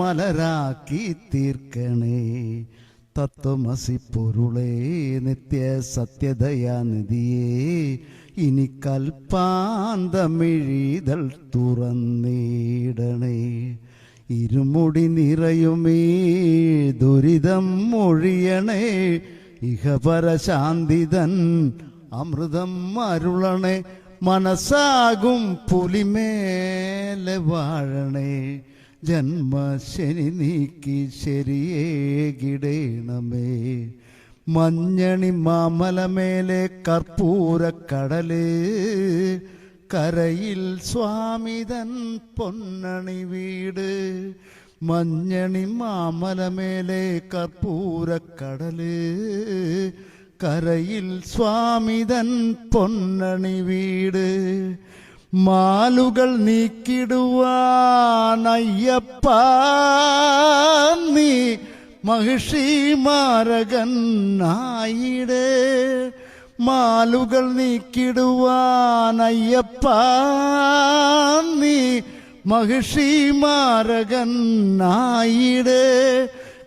മലരാക്കി തീർക്കണേ. തത്വമസി പൊരുളേ നിത്യ സത്യദയാനിധിയേ. ഇനി കൽപ്പാന്തമിഴിതൾ തുറന്നിടണേ. ഇരുമുടി നിറയുമേ ദുരിതം മൊഴിയണേ ഇഹപരശാന്തിതൻ അമൃതം അരുളണേ. മനസ്സാകും പുലിമേലെ വാഴണേ. ജന്മശനി നീക്കി ശരിയേകിടേണമേ മഞ്ഞണി മാമലമേലെ കർപ്പൂരക്കടല് കരയിൽ സ്വാമിതൻ പൊന്നണി വീട് മഞ്ഞണി മാമലമേലെ കർപ്പൂരക്കടല് കരയിൽ സ്വാമിതൻ പൊന്നണി വീട് മാലുകൾ നീക്കിടുവാനയ്യപ്പ നീ മഹിഷി മാരകൻ നായിടേ മാലുകൾ നീക്കിടുവാനയ്യപ്പ നീ മഹിഷി മാരകൻ നായിടേ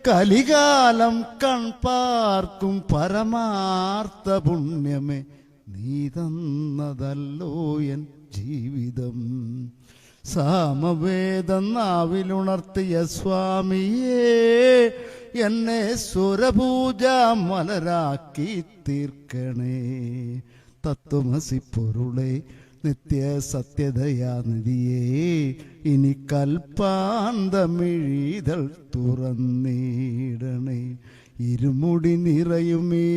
കലികാലം കൺപാർക്കും പരമാർത്ഥ പുണ്യമേ നീ തന്നതല്ലോ എൻ സാമവേദം നാവിലുണർത്തിയ സ്വാമിയേ എന്നെ സ്വരപൂജ മലരാക്കി തീർക്കണേ. തത്വമസി പൊരുളെ നിത്യ സത്യതയാനിധിയേ ഇനി കൽപ്പാന്തമിഴീതൾ തുറന്നിടണേ. ഇരുമുടി നിറയുമേ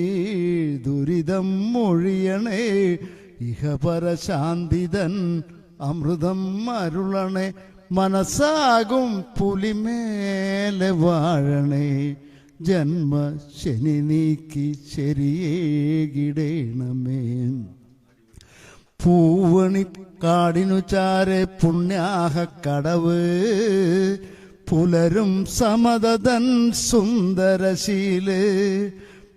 ദുരിതം മൊഴിയണേ. ഇഹപരശാന്തിതൻ അമൃതം അരുളണേ മനസ്സാകും പുലിമേലെ വാഴണേ. ജന്മ ശനി നീക്കി ശരിയേകിടേണമേ പൂവണി കാടിനു ചാരെ പുണ്യാഹ കടവ് പുലരും സമതതൻ സുന്ദരശീൽ.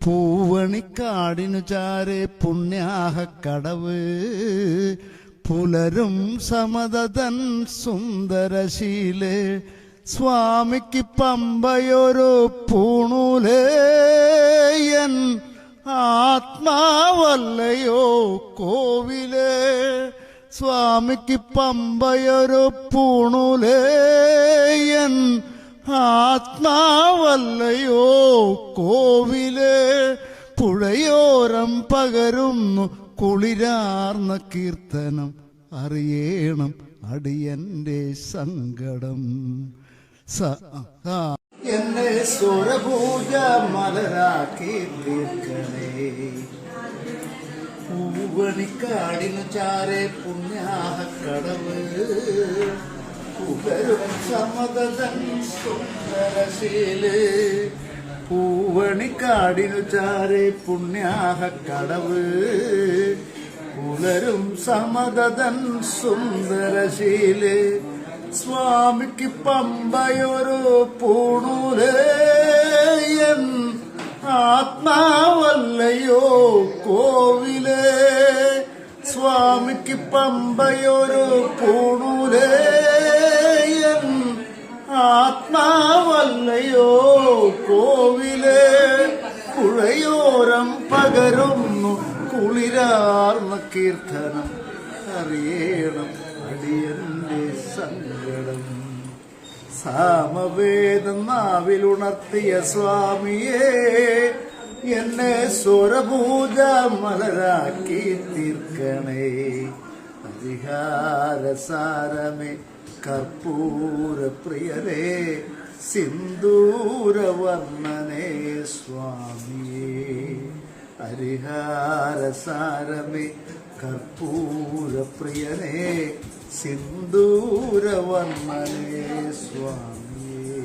പൂവണിക്കാടിനു ചാരെ പുണ്യാഹ കടവ് പുലരും സമതതൻ സുന്ദരശീലേ സ്വാമിക്ക് പമ്പയൊരു പൂണൂലേയൻ ആത്മാവല്ലയോ കോവിലേ. സ്വാമിക്ക് പമ്പയൊരു പൂണുലേയൻ ആത്മാവല്ലയോ കോവിലേ. പുഴയോരം പകരുന്നു കുളിരാർന്ന കീർത്തനം അറിയണം അടിയന്റെ സങ്കടം. എന്നെ സ്വരപൂജ മലരാക്കി തീർക്കണേ. പൂവണിക്കാടിനു ചാരെ പുണ്യാഹ കടവ്. പുകരും സമതൻ പൂവണിക്കാടിനു ചാരെ പുണ്യാഹ കടവ്. പുലരും സമതൻ സുന്ദരശീൽ. സ്വാമിക്ക് പമ്പയൊരു പൂണൂലേയൻ ആത്മാവല്ലയോ കോവിലേ. സ്വാമിക്ക് പമ്പയൊരു പൂണൂലേയൻ ആത്മാവല്ലയോ കോവിലേ പുഴയോരം പകരുന്നു കുളിരാർന്ന കീർത്തനം. അറിയണം അടിയന്റെ സങ്കടം. സാമവേദം നാവിലുണർത്തിയ സ്വാമിയെ എന്നെ സ്വരപൂജ മലരാക്കി തീർക്കണേ. അധികാരസാരമേ കർപ്പൂര പ്രിയരേ സിന്ദൂരവർണനേ സ്വാമിയേ. ഹരിഹാരസാരമേ കർപ്പൂര പ്രിയനേ സിന്ദൂരവർണനേ സ്വാമിയേ.